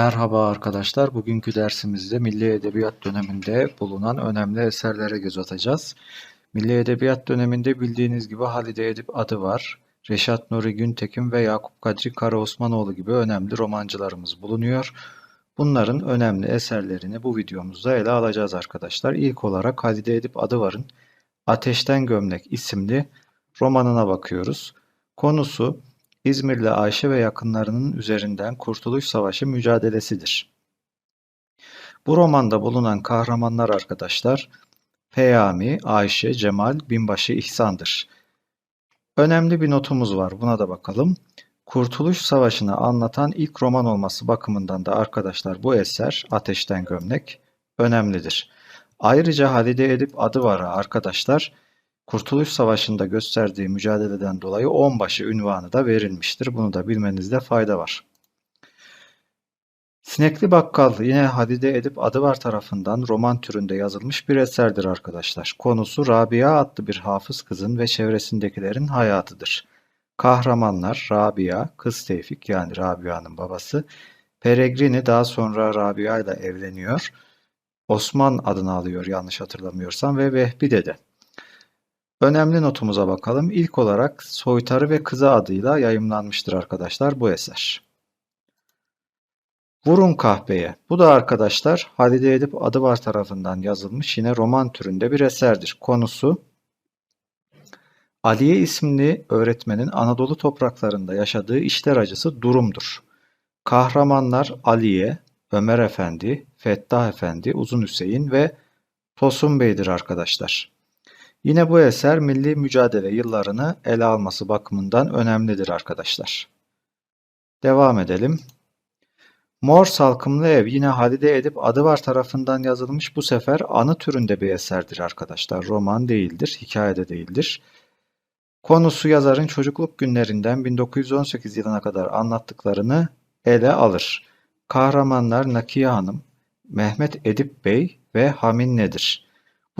Merhaba arkadaşlar. Bugünkü dersimizde Milli Edebiyat döneminde bulunan önemli eserlere göz atacağız. Milli Edebiyat döneminde bildiğiniz gibi Halide Edip adı var. Reşat Nuri Güntekin ve Yakup Kadri Karaosmanoğlu gibi önemli romancılarımız bulunuyor. Bunların önemli eserlerini bu videomuzda ele alacağız arkadaşlar. İlk olarak Halide Edip Adıvar'ın Ateşten Gömlek isimli romanına bakıyoruz. Konusu İzmirli Ayşe ve yakınlarının üzerinden Kurtuluş Savaşı mücadelesidir. Bu romanda bulunan kahramanlar arkadaşlar Peyami, Ayşe, Cemal, Binbaşı İhsan'dır. Önemli bir notumuz var buna da bakalım. Kurtuluş Savaşı'nı anlatan ilk roman olması bakımından da arkadaşlar bu eser Ateşten Gömlek önemlidir. Ayrıca Halide Edip adı var arkadaşlar Kurtuluş Savaşı'nda gösterdiği mücadeleden dolayı onbaşı ünvanı da verilmiştir. Bunu da bilmenizde fayda var. Sinekli Bakkal yine Hadide Edip Adıvar tarafından roman türünde yazılmış bir eserdir arkadaşlar. Konusu Rabia adlı bir hafız kızın ve çevresindekilerin hayatıdır. Kahramanlar Rabia, kız Tevfik yani Rabia'nın babası, Peregrini daha sonra Rabia ile evleniyor. Osman adını alıyor yanlış hatırlamıyorsam ve Vehbi dede. Önemli notumuza bakalım. İlk olarak Soytarı ve Kızı adıyla yayımlanmıştır arkadaşlar bu eser. Vurun Kahpeye. Bu da arkadaşlar Halide Edip Adıvar tarafından yazılmış yine roman türünde bir eserdir. Konusu Aliye isimli öğretmenin Anadolu topraklarında yaşadığı işler acısı durumdur. Kahramanlar Aliye, Ömer Efendi, Fettah Efendi, Uzun Hüseyin ve Tosun Bey'dir arkadaşlar. Yine bu eser milli mücadele yıllarını ele alması bakımından önemlidir arkadaşlar. Devam edelim. Mor Salkımlı Ev yine Halide Edip Adıvar tarafından yazılmış bu sefer anı türünde bir eserdir arkadaşlar. Roman değildir, hikayede değildir. Konusu yazarın çocukluk günlerinden 1918 yılına kadar anlattıklarını ele alır. Kahramanlar Nakiye Hanım, Mehmet Edip Bey ve Hamin nedir?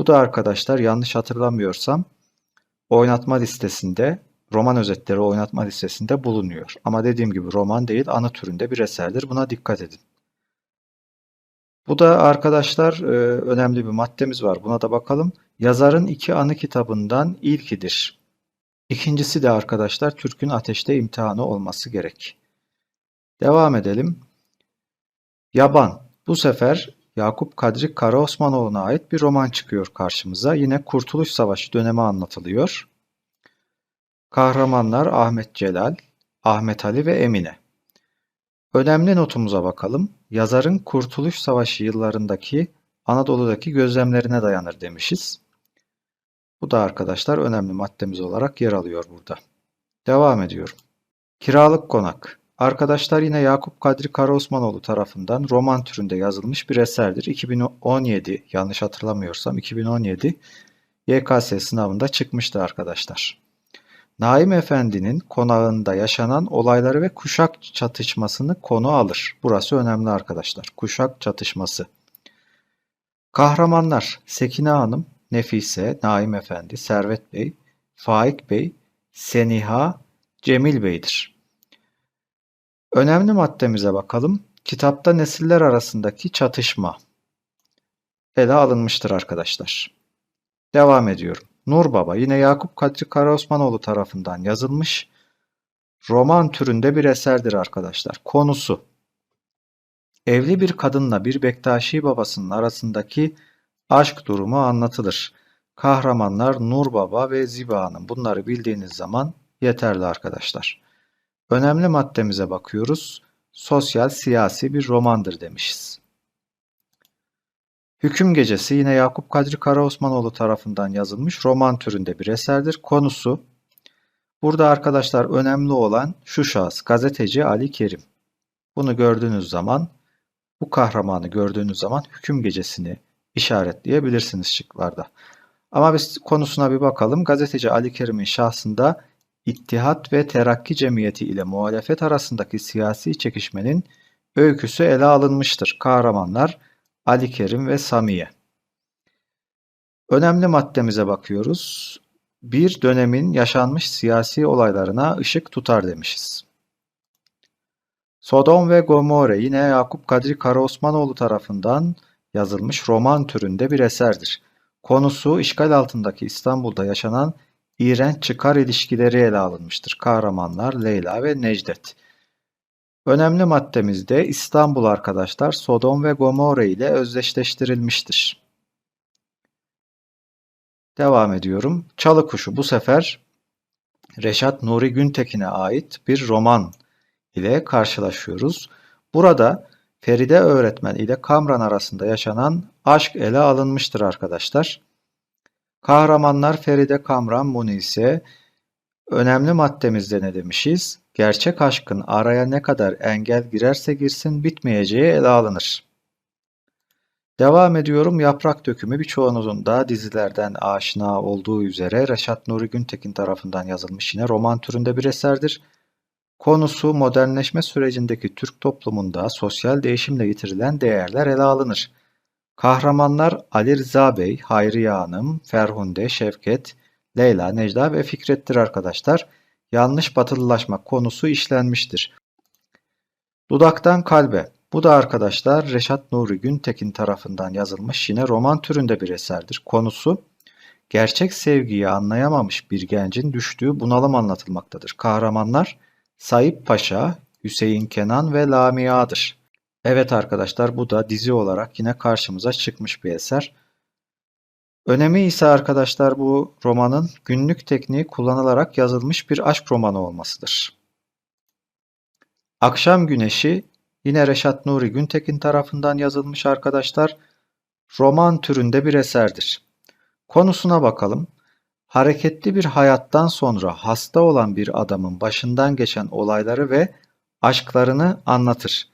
Bu da arkadaşlar yanlış hatırlamıyorsam oynatma listesinde, roman özetleri oynatma listesinde bulunuyor. Ama dediğim gibi roman değil, anı türünde bir eserdir. Buna dikkat edin. Bu da arkadaşlar e, önemli bir maddemiz var. Buna da bakalım. Yazarın iki anı kitabından ilkidir. İkincisi de arkadaşlar Türk'ün ateşte imtihanı olması gerek. Devam edelim. Yaban. Bu sefer Yakup Kadri Karaosmanoğlu'na ait bir roman çıkıyor karşımıza. Yine Kurtuluş Savaşı dönemi anlatılıyor. Kahramanlar Ahmet Celal, Ahmet Ali ve Emine. Önemli notumuza bakalım. Yazarın Kurtuluş Savaşı yıllarındaki Anadolu'daki gözlemlerine dayanır demişiz. Bu da arkadaşlar önemli maddemiz olarak yer alıyor burada. Devam ediyorum. Kiralık Konak Arkadaşlar yine Yakup Kadri Karaosmanoğlu tarafından roman türünde yazılmış bir eserdir. 2017 yanlış hatırlamıyorsam 2017 YKS sınavında çıkmıştı arkadaşlar. Naim Efendi'nin konağında yaşanan olayları ve kuşak çatışmasını konu alır. Burası önemli arkadaşlar. Kuşak çatışması. Kahramanlar Sekine Hanım, Nefise, Naim Efendi, Servet Bey, Faik Bey, Seniha, Cemil Bey'dir. Önemli maddemize bakalım. Kitapta nesiller arasındaki çatışma ele alınmıştır arkadaşlar. Devam ediyorum. Nur Baba yine Yakup Kadri Karaosmanoğlu tarafından yazılmış roman türünde bir eserdir arkadaşlar. Konusu Evli bir kadınla bir Bektaşi babasının arasındaki aşk durumu anlatılır. Kahramanlar Nur Baba ve Ziba Hanım. Bunları bildiğiniz zaman yeterli arkadaşlar. Önemli maddemize bakıyoruz. Sosyal siyasi bir romandır demişiz. Hüküm Gecesi yine Yakup Kadri Karaosmanoğlu tarafından yazılmış roman türünde bir eserdir. Konusu Burada arkadaşlar önemli olan şu şahıs gazeteci Ali Kerim. Bunu gördüğünüz zaman bu kahramanı gördüğünüz zaman hüküm gecesini işaretleyebilirsiniz şıklarda. Ama biz konusuna bir bakalım. Gazeteci Ali Kerim'in şahsında İttihat ve Terakki Cemiyeti ile muhalefet arasındaki siyasi çekişmenin öyküsü ele alınmıştır. Kahramanlar Ali Kerim ve Samiye. Önemli maddemize bakıyoruz. Bir dönemin yaşanmış siyasi olaylarına ışık tutar demişiz. Sodom ve Gomorre yine Yakup Kadri Karaosmanoğlu tarafından yazılmış roman türünde bir eserdir. Konusu işgal altındaki İstanbul'da yaşanan iğrenç çıkar ilişkileri ele alınmıştır. Kahramanlar Leyla ve Necdet. Önemli maddemizde İstanbul arkadaşlar Sodom ve Gomorre ile özdeşleştirilmiştir. Devam ediyorum. Çalı Kuşu bu sefer Reşat Nuri Güntekin'e ait bir roman ile karşılaşıyoruz. Burada Feride öğretmen ile Kamran arasında yaşanan aşk ele alınmıştır arkadaşlar. Kahramanlar Feride Kamran Munise önemli maddemizde ne demişiz? Gerçek aşkın araya ne kadar engel girerse girsin bitmeyeceği ele alınır. Devam ediyorum. Yaprak Dökümü birçoğunuzun da dizilerden aşina olduğu üzere Reşat Nuri Güntekin tarafından yazılmış yine roman türünde bir eserdir. Konusu modernleşme sürecindeki Türk toplumunda sosyal değişimle getirilen değerler ele alınır. Kahramanlar Ali Rıza Bey, Hayriye Hanım, Ferhunde, Şevket, Leyla, Necla ve Fikret'tir arkadaşlar. Yanlış batılılaşma konusu işlenmiştir. Dudaktan Kalbe. Bu da arkadaşlar Reşat Nuri Güntekin tarafından yazılmış yine roman türünde bir eserdir. Konusu gerçek sevgiyi anlayamamış bir gencin düştüğü bunalım anlatılmaktadır. Kahramanlar Sayıp Paşa, Hüseyin Kenan ve Lamia'dır. Evet arkadaşlar bu da dizi olarak yine karşımıza çıkmış bir eser. Önemi ise arkadaşlar bu romanın günlük tekniği kullanılarak yazılmış bir aşk romanı olmasıdır. Akşam Güneşi yine Reşat Nuri Güntekin tarafından yazılmış arkadaşlar. Roman türünde bir eserdir. Konusuna bakalım. Hareketli bir hayattan sonra hasta olan bir adamın başından geçen olayları ve aşklarını anlatır.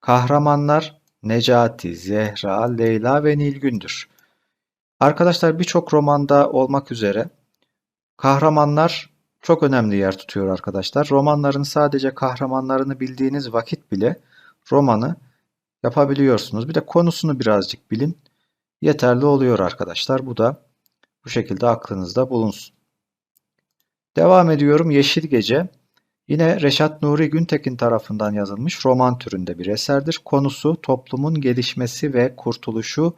Kahramanlar Necati, Zehra, Leyla ve Nilgün'dür. Arkadaşlar birçok romanda olmak üzere kahramanlar çok önemli yer tutuyor arkadaşlar. Romanların sadece kahramanlarını bildiğiniz vakit bile romanı yapabiliyorsunuz. Bir de konusunu birazcık bilin. Yeterli oluyor arkadaşlar. Bu da bu şekilde aklınızda bulunsun. Devam ediyorum. Yeşil Gece. Yine Reşat Nuri Güntekin tarafından yazılmış roman türünde bir eserdir. Konusu toplumun gelişmesi ve kurtuluşu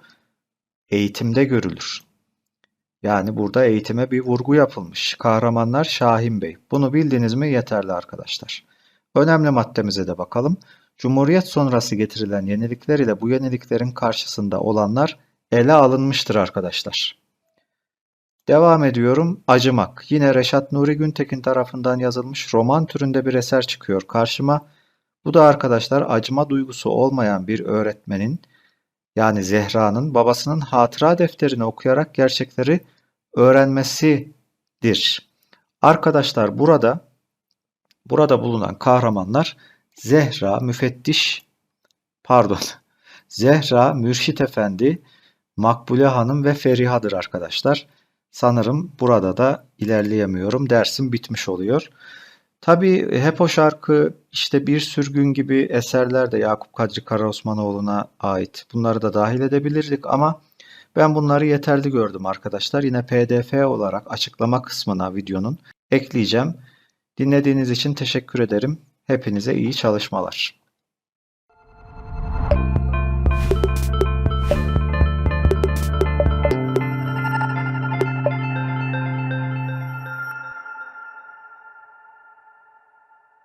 eğitimde görülür. Yani burada eğitime bir vurgu yapılmış. Kahramanlar Şahin Bey. Bunu bildiniz mi yeterli arkadaşlar. Önemli maddemize de bakalım. Cumhuriyet sonrası getirilen yenilikler ile bu yeniliklerin karşısında olanlar ele alınmıştır arkadaşlar. Devam ediyorum. Acımak. Yine Reşat Nuri Güntekin tarafından yazılmış roman türünde bir eser çıkıyor karşıma. Bu da arkadaşlar acıma duygusu olmayan bir öğretmenin yani Zehra'nın babasının hatıra defterini okuyarak gerçekleri öğrenmesidir. Arkadaşlar burada burada bulunan kahramanlar Zehra müfettiş pardon Zehra Mürşit Efendi, Makbule Hanım ve Feriha'dır arkadaşlar. Sanırım burada da ilerleyemiyorum. Dersim bitmiş oluyor. Tabii hep o şarkı işte Bir Sürgün gibi eserler de Yakup Kadri Karaosmanoğlu'na ait. Bunları da dahil edebilirdik ama ben bunları yeterli gördüm arkadaşlar. Yine pdf olarak açıklama kısmına videonun ekleyeceğim. Dinlediğiniz için teşekkür ederim. Hepinize iyi çalışmalar.